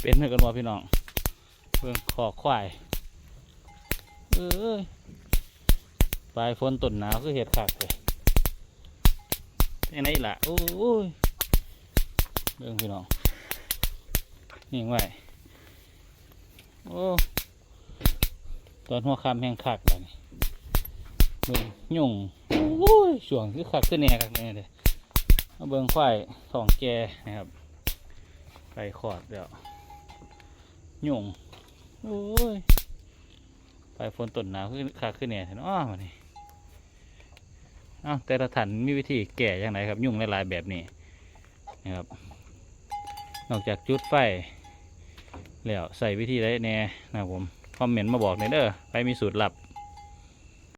เป็นเหมือนกันวะพี่น้องเบิ่งคอควายเอ้ยปลายฝนต้นหนาวคือเห็ดคักเลยยังไงล่ะโอ้ยเบิ่งพี่น้องนี่ไว้โอ้ตอนหัวคำแห้งคักแล้วนี่เบิ่งยุ่งโอ้ยช่วงคือคักขึ้นแน่คักแน่เลยเบิ่งควายทองแกนะครับไปขอดเดี๋ยว ยุ่งโอ้ยไปฝนต้นหนาวขึ้นขาขึ้นเนี่ยเห็นอ้อมานี่เอ้าแต่ละถันมีวิธีแก่อย่างไรครับยุ่งหลายๆแบบนี้นะครับ นอกจากจุดไฟแล้วใส่วิธีไรแน่นะครับผมคอมเมนต์มาบอกหน่อยเด้อไปมีสูตรลับ